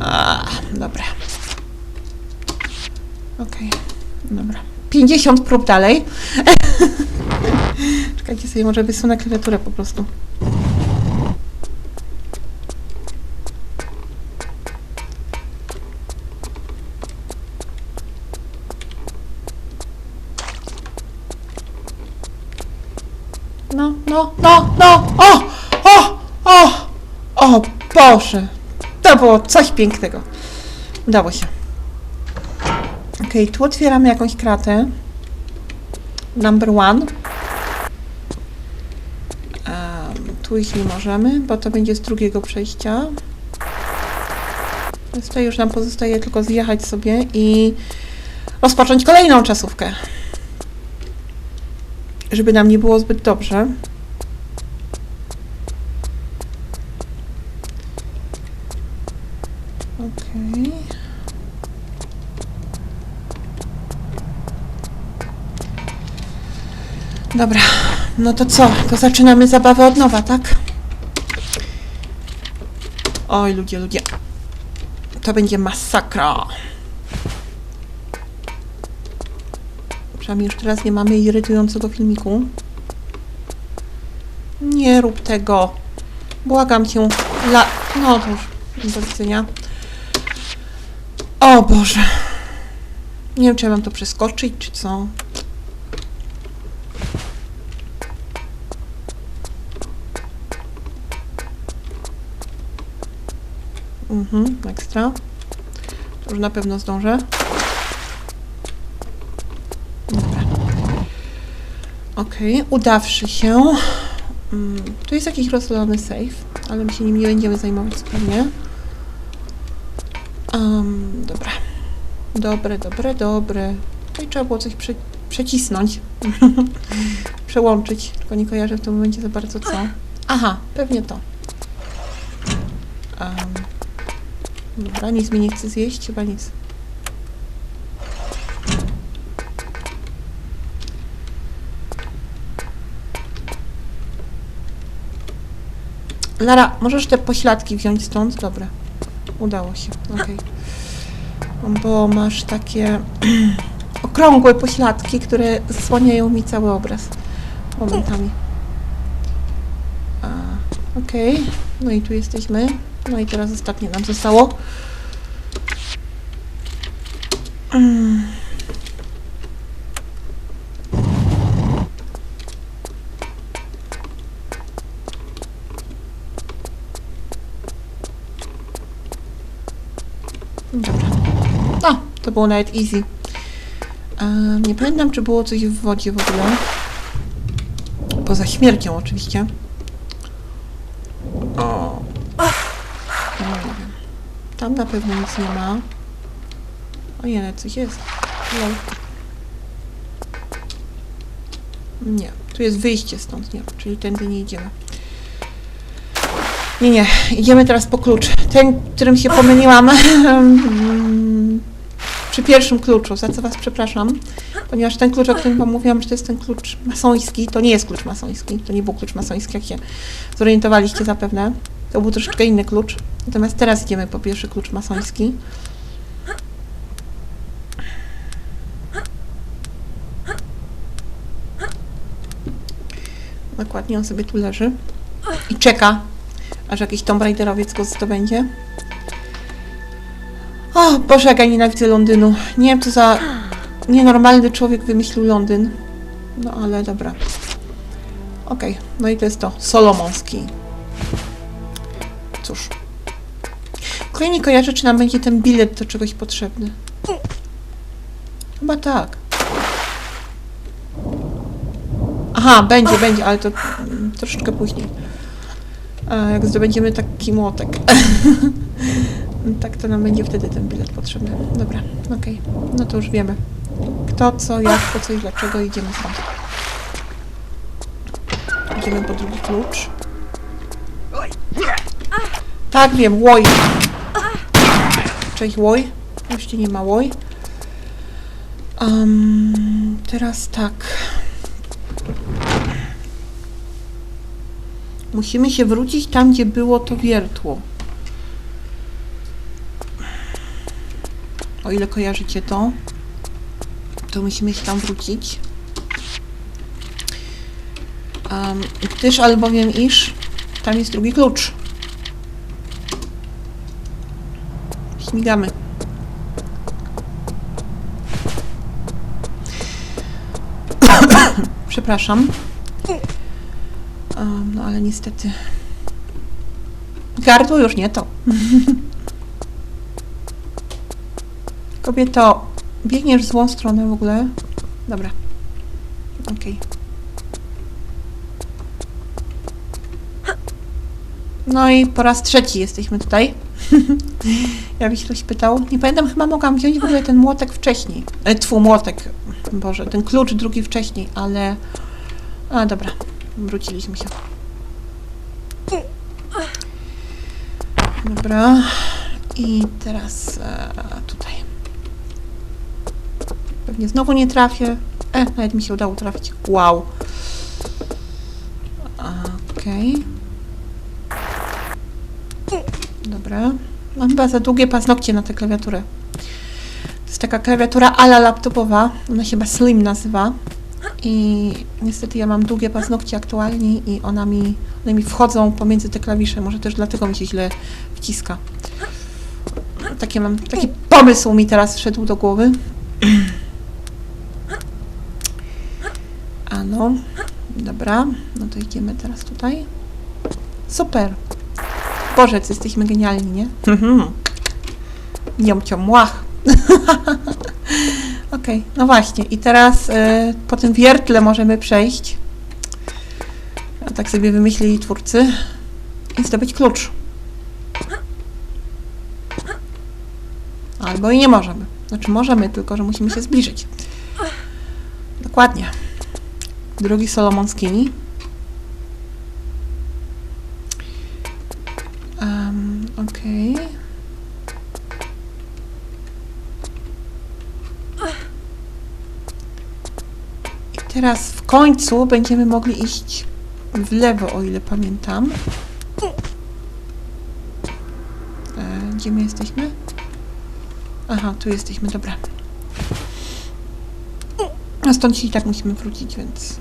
A, dobra. Okej, dobra. 50 prób dalej. Czekajcie sobie, może wysunę klawiaturę po prostu. No, no, no, no! O! O! O! O Boże! To było coś pięknego. Udało się. Okej, tu otwieramy jakąś kratę. Number one. Em, tu ich nie możemy, bo to będzie z drugiego przejścia. Więc tutaj już nam pozostaje tylko zjechać sobie i rozpocząć kolejną czasówkę. Żeby nam nie było zbyt dobrze. Okej. Dobra, no to co? To zaczynamy zabawę od nowa, tak? Oj, ludzie, ludzie. To będzie masakra. Przynajmniej już teraz nie mamy irytującego filmiku. Nie rób tego. Błagam cię. La... No to już. Do widzenia. O Boże. Nie wiem, czy ja mam to przeskoczyć, czy co. Mhm, ekstra. To już na pewno zdążę. Dobra. Okej, udawszy się. Mm, tu jest jakiś rozlany safe, ale my się nim nie będziemy zajmować zupełnie. Um, dobra. Dobre, dobre, dobre. Tutaj trzeba było coś prze przecisnąć. Przełączyć. Tylko nie kojarzę w tym momencie za bardzo co. Aha, pewnie to. Um, dobra, nic mi nie chce zjeść, chyba nic. Lara, możesz te pośladki wziąć stąd? Dobra. Udało się, okej. Bo masz takie okrągłe pośladki, które zasłaniają mi cały obraz momentami. Okej, no i tu jesteśmy. No i teraz ostatnie nam zostało. Mm. Dobra. No, to było nawet easy. E, nie pamiętam, czy było coś w wodzie w ogóle. Poza śmiercią oczywiście. O. No, nie wiem. Tam na pewno nic nie ma. O nie, coś jest. Lol. Nie, tu jest wyjście stąd, nie, czyli tędy nie idziemy. Nie, nie, idziemy teraz po klucz. Ten, którym się pomyliłam przy pierwszym kluczu, za co Was przepraszam, ponieważ ten klucz, o którym Wam mówiłam, że to jest ten klucz masoński, to nie jest klucz masoński, to nie był klucz masoński, jak się zorientowaliście zapewne. To był troszeczkę inny klucz. Natomiast teraz idziemy po pierwszy klucz masoński. Dokładnie on sobie tu leży i czeka, aż jakiś Tomb Raiderowiec go zdobędzie. O Boże, jak ja nienawidzę Londynu. Nie wiem, co za nienormalny człowiek wymyślił Londyn. No ale dobra. Okej, no i to jest to. Solomoński. Cóż. Kolejnie nie kojarzę, czy nam będzie ten bilet do czegoś potrzebny. Chyba tak. Aha, będzie, będzie, ale to troszeczkę później. Jak zdobędziemy taki młotek. tak, to nam będzie wtedy ten bilet potrzebny. Dobra, okej. No to już wiemy. Kto, co, jak, po co i dlaczego idziemy stąd. Idziemy po drugi klucz. Tak, wiem, łoj. Cześć, łoj. Cię nie ma łoj. Um, teraz tak. Musimy się wrócić tam, gdzie było to wiertło. O ile kojarzycie to, to musimy się tam wrócić. Um, gdyż albowiem iż tam jest drugi klucz. Śmigamy. Przepraszam. Um, no ale niestety. Gardło już nie to. Kobieto, biegniesz w złą stronę w ogóle. Dobra. Okej. No i po raz trzeci jesteśmy tutaj. Jakby się ktoś pytał. Nie pamiętam, chyba mogłam wziąć w ogóle ten młotek wcześniej. E, tfu, młotek. Boże, ten klucz drugi wcześniej, ale... A, dobra. Wróciliśmy się. Dobra. I teraz e, tutaj. Pewnie znowu nie trafię. E, nawet mi się udało trafić. Wow. Okej. Dobra. Mam chyba za długie paznokcie na tę klawiaturę. To jest taka klawiatura ala laptopowa. Ona się chyba Slim nazywa. I niestety ja mam długie paznokcie aktualnie i ona mi, one mi wchodzą pomiędzy te klawisze. Może też dlatego mi się źle wciska. Takie mam, taki pomysł mi teraz wszedł do głowy. Dobra, no to idziemy teraz tutaj. Super. Boże, jesteśmy genialni, nie? Niomcio młach. Okej, no właśnie. I teraz y, po tym wiertle możemy przejść. A tak sobie wymyślili twórcy. I zdobyć klucz. Albo i nie możemy. Znaczy możemy, tylko że musimy się zbliżyć. Dokładnie. Drugi Solomonskini. Um, Okej. I teraz w końcu będziemy mogli iść w lewo, o ile pamiętam. E, gdzie my jesteśmy? Aha, tu jesteśmy, dobra. A stąd się i tak musimy wrócić, więc...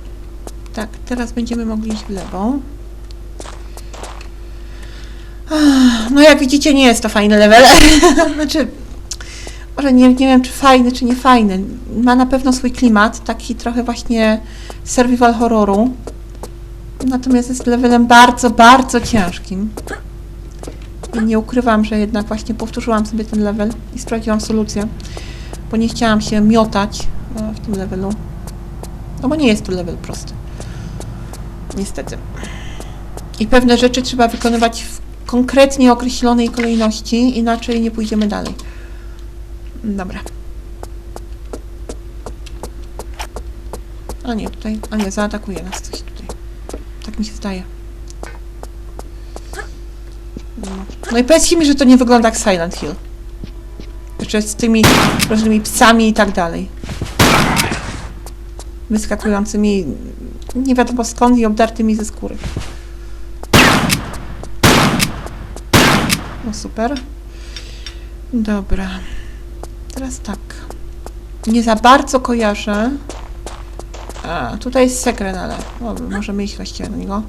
Tak, teraz będziemy mogli iść w lewo. No jak widzicie, nie jest to fajny level. znaczy, może nie, nie wiem, czy fajny, czy nie fajny. Ma na pewno swój klimat, taki trochę właśnie survival horroru. Natomiast jest levelem bardzo, bardzo ciężkim. I nie ukrywam, że jednak właśnie powtórzyłam sobie ten level i sprawdziłam solucję, bo nie chciałam się miotać e, w tym levelu. No bo nie jest to level prosty. Niestety. I pewne rzeczy trzeba wykonywać w konkretnie określonej kolejności, inaczej nie pójdziemy dalej. Dobra. A nie, tutaj, a nie, zaatakuje nas coś tutaj. Tak mi się zdaje. No, i powiedzcie mi, że to nie wygląda jak Silent Hill. Jeszcze z tymi różnymi psami i tak dalej. Wyskakującymi nie wiadomo skąd i obdartymi ze skóry. No super. Dobra. Teraz tak. Nie za bardzo kojarzę. A, tutaj jest sekret, ale o, możemy iść właściwie na niego.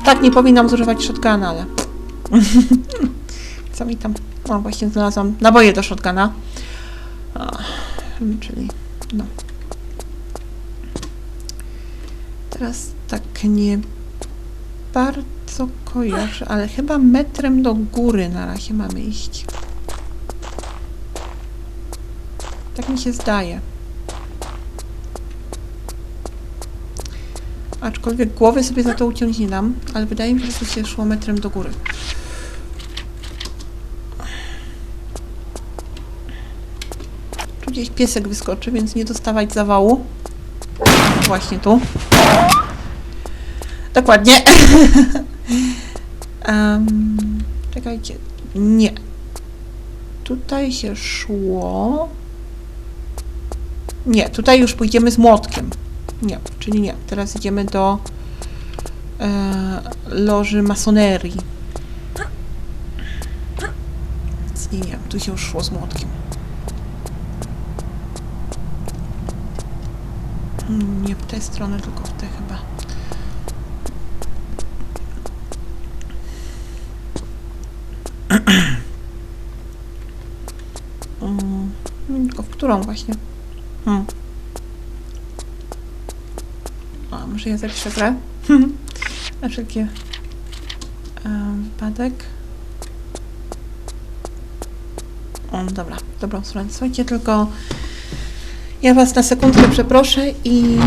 A, tak, nie powinnam zużywać shotguna, ale... Co mi tam... O, właśnie znalazłam naboje do shotguna. A, czyli... No. Teraz tak nie bardzo kojarzę, ale chyba metrem do góry na razie mamy iść. Tak mi się zdaje. Aczkolwiek głowy sobie za to uciąć nie dam, ale wydaje mi się, że się szło metrem do góry. Gdzieś piesek wyskoczy, więc nie dostawać zawału. Właśnie tu. Dokładnie. um, czekajcie. Nie. Tutaj się szło. Nie, tutaj już pójdziemy z młotkiem. Nie, czyli nie. Teraz idziemy do e, loży masonerii. Więc nie wiem, tu się już szło z młotkiem. Nie w tę stronę, tylko w tę chyba. Tylko w którą właśnie? Hmm. A, może ja zapiszę grę? Na wszelki e, wypadek. O, dobra, dobrą stronę. Słuchajcie, tylko ja Was na sekundkę przeproszę i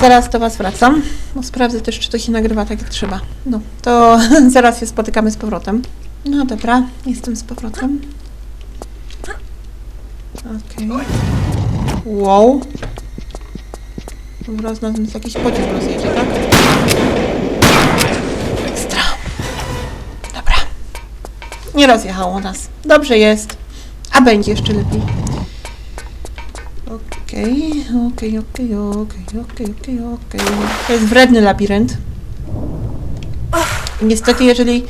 zaraz do Was wracam, bo sprawdzę też, czy to się nagrywa tak, jak trzeba. No, to zaraz się spotykamy z powrotem. No dobra, jestem z powrotem. Okej. Wow. Dobra, znalazłem jakiś pociąg rozjedzie, tak? Ekstra. Dobra. Nie rozjechało nas. Dobrze jest. A będzie jeszcze lepiej. Okej, okej, okej, okej, okej, okej. To jest wredny labirynt. Niestety, jeżeli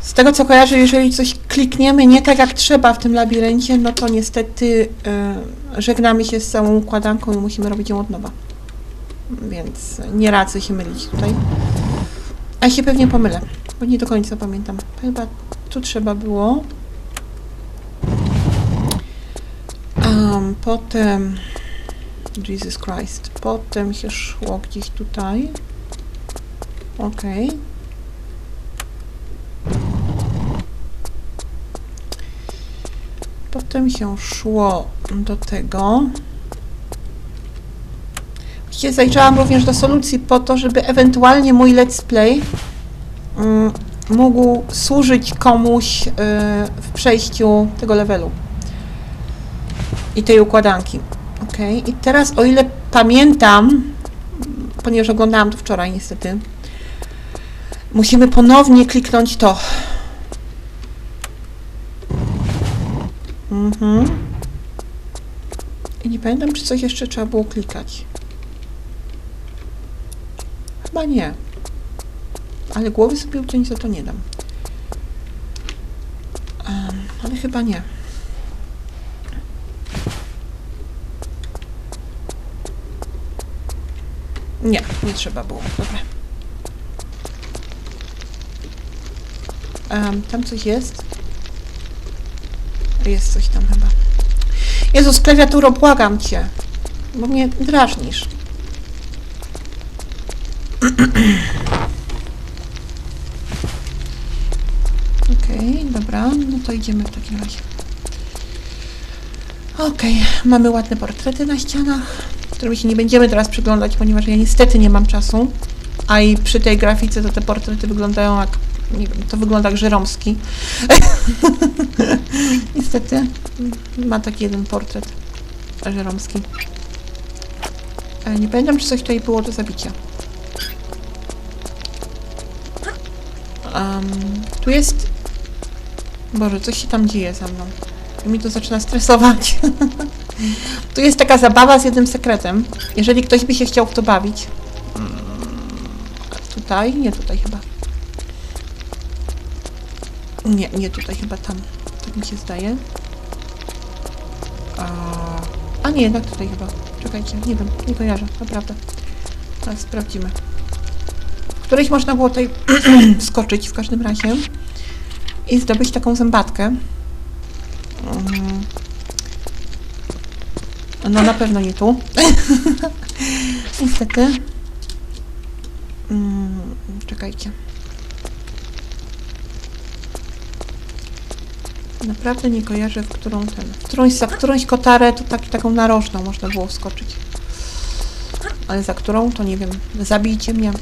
z tego co kojarzę, jeżeli coś klikniemy nie tak jak trzeba w tym labiryncie, no to niestety e, żegnamy się z całą układanką i musimy robić ją od nowa. Więc nie radzę się mylić tutaj. A się pewnie pomylę, bo nie do końca pamiętam. Chyba tu trzeba było. Um, potem Jesus Christ. Potem się szło gdzieś tutaj. Okej. Potem się szło do tego. Właściwie zajrzałam również do solucji po to, żeby ewentualnie mój let's play mm, mógł służyć komuś y, w przejściu tego levelu i tej układanki. Ok, i teraz o ile pamiętam, ponieważ oglądałam to wczoraj niestety, musimy ponownie kliknąć to. Mhm. I nie pamiętam, czy coś jeszcze trzeba było klikać. Chyba nie. Ale głowy sobie uciąć za to nie dam. Em, ale chyba nie. Nie, nie trzeba było. Dobra. Em, tam coś jest? Jest coś tam chyba. Jezus, klawiaturo, błagam cię. Bo mnie drażnisz. Okej, dobra, no to idziemy w takim razie. Okej, mamy ładne portrety na ścianach, którym się nie będziemy teraz przyglądać, ponieważ ja niestety nie mam czasu. A i przy tej grafice to te portrety wyglądają jak, nie wiem, to wygląda jak żeromski. niestety ma taki jeden portret żeromski. Nie pamiętam, czy coś tutaj było do zabicia. Em, tu jest... Boże, coś się tam dzieje ze mną. Mi to zaczyna stresować. tu jest taka zabawa z jednym sekretem. Jeżeli ktoś by się chciał w to bawić. Mm, Tutaj? Nie tutaj chyba. Nie, nie tutaj chyba tam. Tak mi się zdaje. A, a nie, jednak tutaj chyba. Czekajcie, nie wiem, nie kojarzę, naprawdę. Teraz sprawdzimy. W którejś można było tutaj skoczyć w każdym razie i zdobyć taką zębatkę. Mm. No na pewno nie tu. Niestety. Mm, czekajcie. Naprawdę nie kojarzę, w którą ten. W którąś, za którąś kotarę to tak, taką narożną można było wskoczyć. Ale za którą to nie wiem. Zabijcie mnie.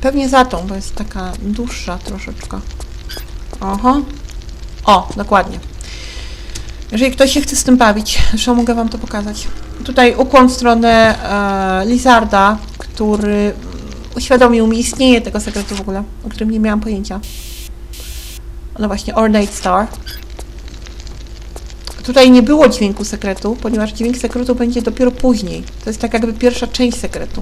Pewnie za tą, bo jest taka dłuższa troszeczkę. Oho. O, dokładnie. Jeżeli ktoś się chce z tym bawić, zresztą mogę Wam to pokazać. Tutaj ukłon w stronę e, Lizarda, który uświadomił mi istnienie tego sekretu w ogóle, o którym nie miałam pojęcia. No właśnie, Ornate Star. Tutaj nie było dźwięku sekretu, ponieważ dźwięk sekretu będzie dopiero później. To jest tak jakby pierwsza część sekretu.